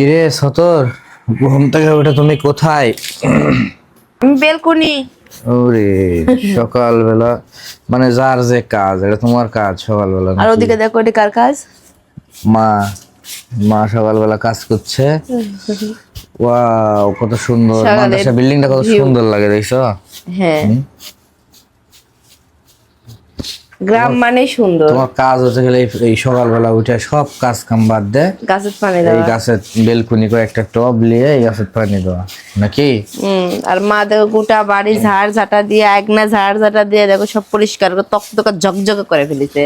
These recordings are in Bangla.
কিরে সতর? ঘুম থেকে উঠে তুমি কোথায়? আমি বেলকুনি। ওরে সকালবেলা মানে যার যে কাজ এটা তোমার কাজ সকালবেলা আর ওদিকে দেখো এটি কার কাজ? মা মা সকালবেলা কাজ করছে। ওয়াও কত সুন্দর। মাদ্রাসা বিল্ডিংটা কত সুন্দর লাগে দেখছ? হ্যাঁ। গ্রাম মানে সুন্দর। তোমার কাজ হচ্ছে গেলে এই- এই সকালবেলা উঠে সব কাজ কাম বাদ দে। গাছের পানি এই দেওয়া গাছের বেলকুনি করে একটা টব নিয়ে এই গাছের পানি দেওয়া। নাকি? হম আর মা দেখো গোটা বাড়ি ঝাড় ঝাঁটা দিয়ে একনা ঝাড় ঝাঁটা দিয়ে দেখো সব পরিষ্কার করে তক তকতকা ঝকঝকে করে ফেলেছে।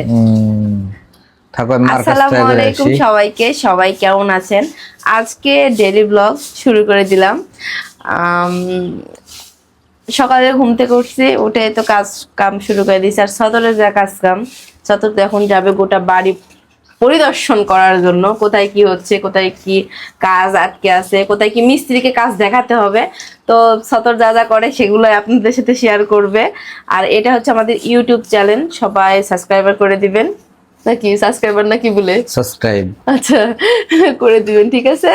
থাকো মার কাছ আসসালামু থেকে আলাইকুম সবাইকে সবাই কেমন আছেন? আজকে ডেলি ব্লগ শুরু করে দিলাম। সকালে ঘুম থেকে উঠছি উঠে তো কাজ কাম শুরু করে দিয়েছি। আর সদরে যা কাজ কাম সদর এখন যাবে গোটা বাড়ি পরিদর্শন করার জন্য। কোথায় কি হচ্ছে কোথায় কি কাজ আটকে আছে কোথায় কি মিস্ত্রিকে কাজ দেখাতে হবে। তো সতর যা যা করে সেগুলো আপনাদের সাথে শেয়ার করবে। আর এটা হচ্ছে আমাদের ইউটিউব চ্যানেল সবাই সাবস্ক্রাইবার করে দিবেন। নাকি সাবস্ক্রাইবার নাকি বলে সাবস্ক্রাইব আচ্ছা করে দিবেন ঠিক আছে?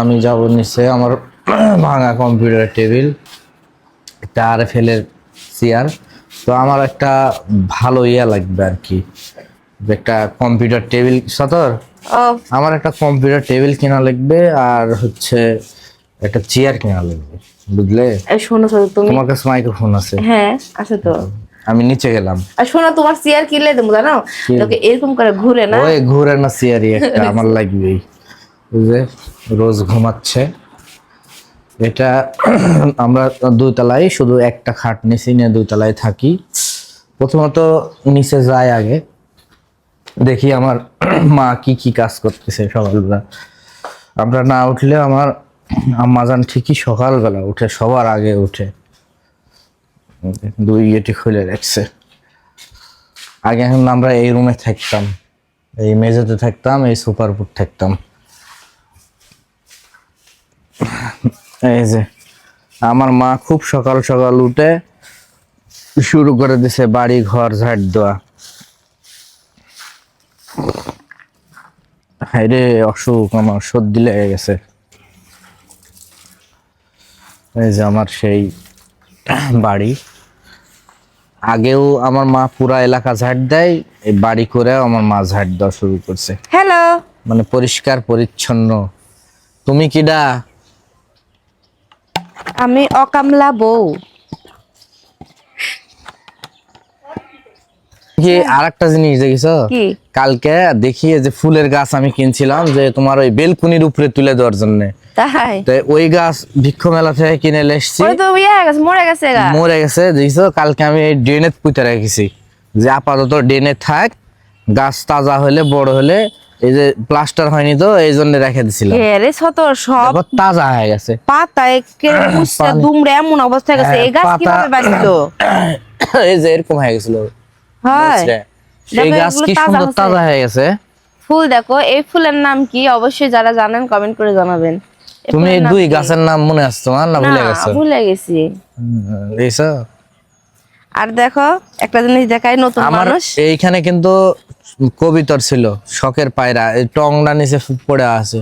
আমি যাব নিচে আমার ভাঙা কম্পিউটার টেবিল একটা আর এফ এর চেয়ার তো আমার একটা ভালো ইয়া লাগবে আর কি একটা কম্পিউটার টেবিল সতর? আমার একটা কম্পিউটার টেবিল কেনা লাগবে আর হচ্ছে একটা চেয়ার কেনা লাগবে বুঝলে? শোনো তুমি তোমার কাছে মাইক্রোফোন আছে। হ্যাঁ আছে তো। আমি নিচে গেলাম। আর শোনো তোমার চেয়ার কিনলে তুমি জানো? তোকে এরকম করে ঘুরে না? ওই ঘুরে না চেয়ারই একটা আমার লাগবেই। বুঝলে রোজ ঘুমাচ্ছে। এটা আমরা দুই তলায় শুধু একটা খাট নিচে নিয়ে দুই তলায় থাকি। প্রথমত নিচে যাই আগে, দেখি আমার মা কি কি কাজ করতেছে সকালবেলা। আমরা না উঠলে আমার আম্মাজান ঠিকই সকালবেলা উঠে, সবার আগে উঠে। দুই গেটি খুলে রাখছে। আগে এখন আমরা এই রুমে থাকতাম, এই মেঝেতে থাকতাম, এই সুপার উপর থাকতাম। এই যে আমার মা খুব সকাল সকাল উঠে শুরু করে দিছে বাড়ি ঘর ঝাড় দেওয়া। হায় রে অসুখ আমার সর্দি লেগে গেছে। এই যে আমার সেই বাড়ি। আগেও আমার মা পুরা এলাকা ঝাড় দেয় এই বাড়ি করে আমার মা ঝাড় দেওয়া শুরু করছে। হ্যালো মানে পরিষ্কার পরিচ্ছন্ন। তুমি কিডা আমি অকামলা বউ। কি আর একটা জিনিস দেখিছো? কি? কালকে দেখি যে ফুলের গাছ আমি কিনছিলাম যে তোমার ওই বেলকুনির উপরে তুলে দেওয়ার জন্য। তাই? ওই গাছ ভিক্ষ মেলা থেকে কিনে এসছি। ওই তো ইয়ে গেছে মরে গেছে মরে গেছে দেখিছো? কালকে আমি এই ড্রেনে পুঁতে রেখেছি। যে আপাতত ড্রেনে থাক গাছ তাজা হলে বড় হলে এই যে প্লাস্টার হয়নি তো এই জন্য রেখে দিছিলাম। সব তাজা হয়ে গেছে। পাতা দুমড়ে এমন অবস্থা গেছে। হ্যাঁ, এই গাছ কীভাবে বাঁচলো? এই যে এরকম হয়ে গেছিল। হয়। বুঝলে? গাছ কি সুন্দর তাজা হয়ে গেছে। ফুল দেখো এই ফুলের নাম কি? অবশ্যই যারা জানেন কমেন্ট করে জানাবেন। তুমি দুই গাছের নাম মনে আছে তোমার না ভুলে গেছো? ভুলে গেছি। এইসব? আর দেখো একটা জিনিস দেখাই নতুন মানুষ। এইখানে কিন্তু কবিতর ছিল শখের পায়রা টংটা নিচে পড়ে আছে।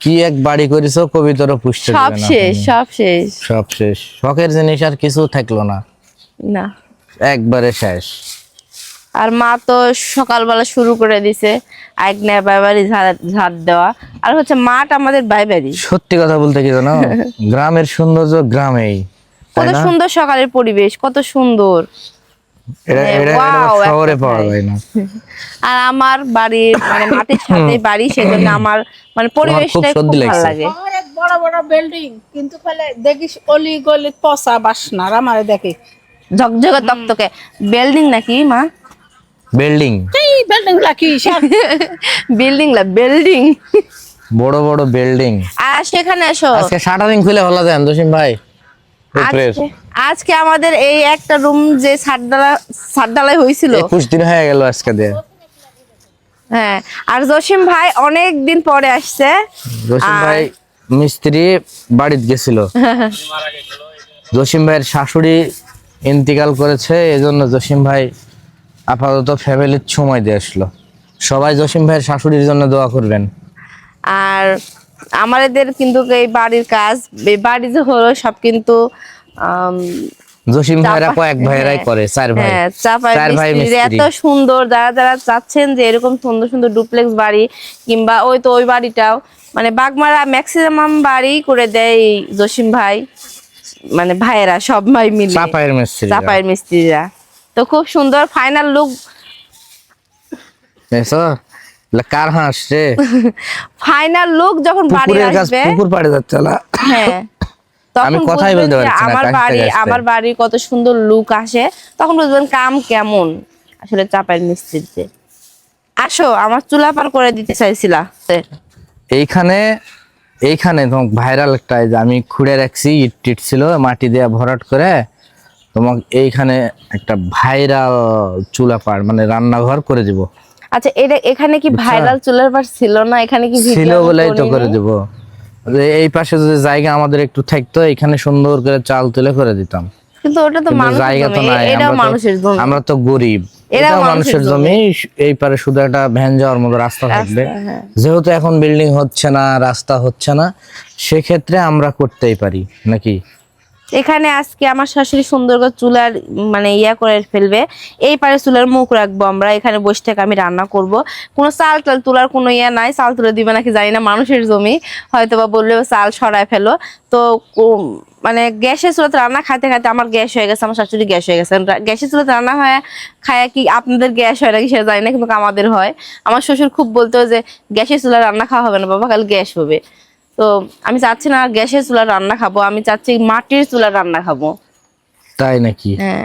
কি এক বাড়ি করেছ কবিতরও পুষতে সব শেষ সব শেষ। সব শেষ। শখের জিনিস আর কিছু থাকল না। না। একবারে শেষ। আর মা তো সকালবেলা শুরু করে দিছে আইগনা বাইবাড়ি ঝাড় ঝাড় দেওয়া। আর হচ্ছে মাঠ আমাদের বাইবাড়ি সত্যি কথা বলতে কি জানো? গ্রামের সৌন্দর্য গ্রামেই কত সুন্দর সকালের পরিবেশ কত সুন্দর। শহরে পাওয়া যায় না। আর আমার বাড়ির মানে মাটির সাথে বাড়ি সেজন্য আমার মানে পরিবেশটাই খুব ভালো লাগে। বড় বড় বিল্ডিং কিন্তু ফেলে দেখিস অলি গলি পচা বাসনার আমারে দেখি। ঝকঝকে তকতকে। বিল্ডিং নাকি মা? বিল্ডিং এই বিল্ডিং লাকি বিল্ডিং না বিল্ডিং বড় বড় বিল্ডিং আর সেখানে এসো। আজকে শাটারিং খুলে হলো দেন জসিম ভাই। উপরের আজকে আমাদের এই একটা রুম যে সাতডালা সাতডালাই হয়েছিল একুশ দিন হয়ে গেল আজকে দিয়ে। হ্যাঁ আর জসিম ভাই অনেক দিন পরে আসছে। জসিম ভাই মিস্ত্রি বাড়িতে গেছিল। জসিম ভাইয়ের শাশুড়ি ইন্তিকাল করেছে এজন্য জসিম ভাই আপাতত ফ্যামিলির সময় দিয়ে আসলো। সবাই জসিম ভাইয়ের শাশুড়ির জন্য দোয়া করবেন। আর আমাদের কিন্তু এই বাড়ির কাজ বাড়ি যে হলো সব কিন্তু জসিম ভাইয়েরা চাপা- কয়েক ভাইয়েরাই হ্যাঁ, করে চার ভাই। হ্যাঁ চার ভাই এত সুন্দর যারা যারা চাচ্ছেন যে এরকম সুন্দর সুন্দর ডুপ্লেক্স বাড়ি কিংবা ওই তো ওই বাড়িটাও মানে বাগমারা ম্যাক্সিমাম বাড়ি করে দেয় জসিম ভাই মানে ভাইয়েরা সব ভাই মিলে। চাপায়ের মিস্ত্রি চাপাইয়ের মিস্ত্রিরা। তো খুব সুন্দর ফাইনাল লুক এসো কার হাঁস রে ফাইনাল লুক যখন বাড়ি আসবে পুকুর পাড়ে যাচ্ছে না হ্যাঁ। তখন কথাই বলতে পারছি আমার বাড়ি আমার কত সুন্দর লুক আসে তখন বুঝবেন কাম কেমন। আসলে চাপাই মিস্ত্রিতে আসো আমার চুলা পার করে দিতে চাইছিলা এইখানে এইখানে ভাইরাল একটা আমি খুঁড়ে রাখছি ইট টিট ছিল মাটি দিয়ে ভরাট করে। তোমাক এইখানে একটা ভাইরাল চুলা পাড় মানে রান্নাঘর করে দিব। আচ্ছা এটা এখানে কি ভাইরাল চুলার পার ছিল না? এখানে কি ছিল বলেই তো করে দিব। এই পাশে যদি জায়গা আমাদের একটু থাকতো এখানে সুন্দর করে চাল তুলে করে দিতাম। কিন্তু ওটা তো মানুষের জায়গা তো নাই আমরা তো- মানুষের জমি। আমরা তো গরিব এটা মানুষের জমি। এই পারে শুধু একটা ভ্যান যাওয়ার মতো রাস্তা থাকবে। হ্যাঁ। যেহেতু এখন বিল্ডিং হচ্ছে না রাস্তা হচ্ছে না সেক্ষেত্রে আমরা করতেই পারি নাকি? এখানে আজকে আমার শাশুড়ি সুন্দর করে চুলার মানে ইয়া করে ফেলবে। এই পারে চুলার মুখ রাখব আমরা, এখানে বসে থেকে আমি রান্না করব। কোনো চাল টাল তোলার কোনো ইয়া নাই, চাল তুলে দিবে নাকি জানি না, মানুষের জমি। হয়তো বা বললে চাল সরায় ফেলো। তো মানে গ্যাসের চুলাতে রান্না খাইতে খাইতে আমার গ্যাস হয়ে গেছে, আমার শাশুড়ি গ্যাস হয়ে গেছে। গ্যাসের চুলাতে রান্না হয়, খায় কি আপনাদের গ্যাস হয় নাকি সেটা জানি না, কিন্তু আমাদের হয়। আমার শ্বশুর খুব বলতো যে, গ্যাসের চুলা রান্না খাওয়া হবে না বাবা, খালি গ্যাস হবে। তো আমি চাচ্ছি না গ্যাসের চুলা রান্না খাব আমি চাচ্ছি মাটির চুলা রান্না খাব। তাই নাকি? হ্যাঁ।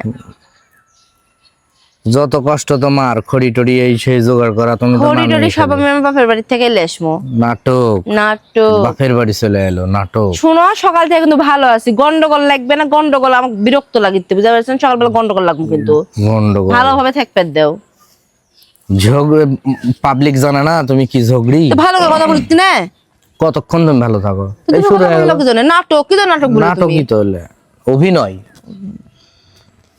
যত কষ্ট তোমার খড়ি টড়ি এই সেই জোগাড় করা তুমি খড়ি টড়ি সব আমি আমার বাপের বাড়ি থেকে লেসমো। নাটক। নাটক। বাপের বাড়ি চলে এলো নাটক। শুনো সকাল থেকে কিন্তু ভালো আছি। গন্ডগোল লাগবে না গন্ডগোল আমাকে বিরক্ত লাগিতে বুঝতে পারছেন? সকালবেলা গন্ডগোল লাগবে কিন্তু। গন্ডগোল। ভালোভাবে থাকবে দেও। ঝগড়ে পাবলিক জানা না তুমি কি ঝগড়ি? ভালো কথা বলছি না? কতক্ষণ তুমি ভালো থাকো? এই শুরু হয়ে গেল। নাটক কি নাটক বলো তুমি? নাটকই তো হলে। অভিনয়।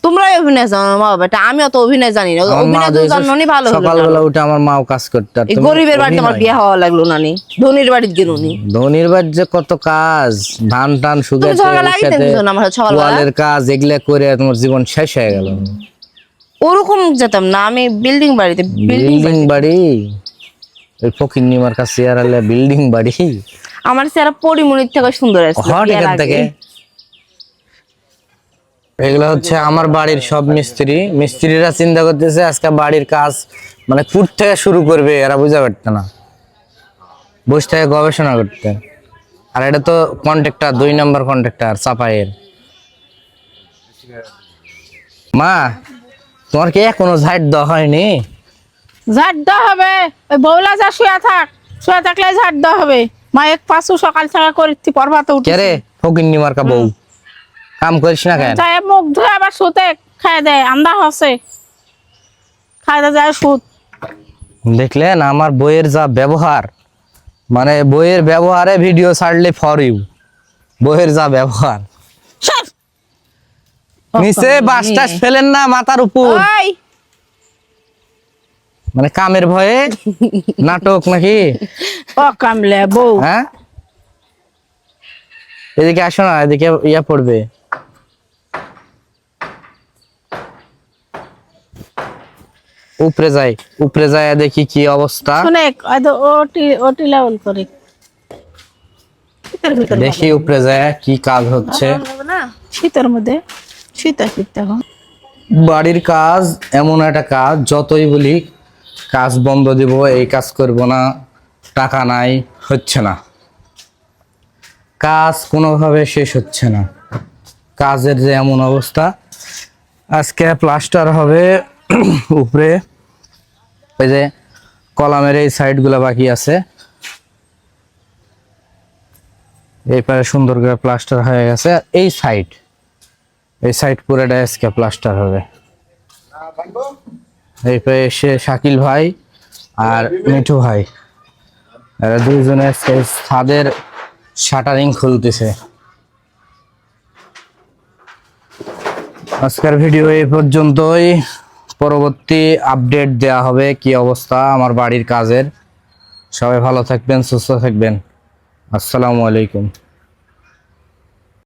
তোমরাই অভিনয় জানো মা বাবাটা আমি অত অভিনয় জানি না। অভিনয় তো জানো নি ভালো না। সকালবেলা উঠে আমার মাও কাজ করতে আর এই গরিবের বাড়িতে আমার বিয়ে হওয়া লাগল নানি ধনির বাড়িতে গেল নি। ধনির বাড়ির যে কত কাজ ধান টান সুগার না ওয়ালের কাজ এগুলা করে তোমার জীবন শেষ হয়ে গেল। ওরকম যেতাম না আমি বিল্ডিং বাড়িতে বিল্ডিং বাড়ি? ওই ফকির নিমার কাছে আর আলে বিল্ডিং বাড়ি। আমার পরিমণির থেকে সুন্দর আছে হট এখান থেকে। এগুলো হচ্ছে আমার বাড়ির সব মিস্ত্রি। মিস্ত্রিরা চিন্তা করতেছে আজকে বাড়ির কাজ মানে থেকে শুরু করবে এরা বুঝা পারতো না। বসে থেকে গবেষণা করতে। আর এটা তো কন্ট্রাক্টর দুই নম্বর কন্ট্রাক্টর চাপাইয়ের। মা তোমার কি এখনও ঝাইট দেওয়া হয়নি? ঝাড় দেওয়া হবে। ওই যা শুয়ে থাক শুয়ে থাকলে ঝাড় দেওয়া হবে। মা এক পাশু সকাল থেকে উঠে রে? বউ। কাম করিস না কেন? যায় মুখ ধুয়ে আবার শুতে খাই দেয় আন্দা হসে। খাই দেয় যায় সুত দেখলেন আমার বইয়ের যা ব্যবহার মানে বইয়ের ব্যবহারে ভিডিও ছাড়লে ফর ইউ বইয়ের যা ব্যবহার। নিচে বাসটাস ফেলেন না মাথার উপর। মানে কামের ভয়ে নাটক নাকি? ও কামলে বউ। হ্যাঁ? এদিকে আসো না এদিকে ইয়া পড়বে। উপরে যাই উপরে যায় দেখি কি অবস্থা। শুনে ওটি ওটি লেভেল করে। দেখি উপরে যায় কি কাজ হচ্ছে। শীতের মধ্যে শীত শীত এখন বাড়ির কাজ এমন একটা কাজ যতই বলি কাজ বন্ধ দিব, এই কাজ করব না, টাকা নাই, হচ্ছে না। কাজ কোনোভাবে শেষ হচ্ছে না। কাজের যে এমন অবস্থা, আজকে প্লাস্টার হবে, উপরে, ওই যে কলামের এই সাইডগুলো বাকি আছে। এই পারে সুন্দর করে প্লাস্টার হয়ে গেছে, এই সাইড এই সাইড পুরোটা আজকে প্লাস্টার হবে। এই পায়ে এসে শাকিল ভাই আর মিঠু ভাই। এরা দুইজনে ছাদের শাটারিং খুলতেছে। আজকের ভিডিও এই পর্যন্তই। পরবর্তী আপডেট দেয়া হবে কি অবস্থা আমার বাড়ির কাজের। সবাই ভালো থাকবেন, সুস্থ থাকবেন। আসসালামু আলাইকুম।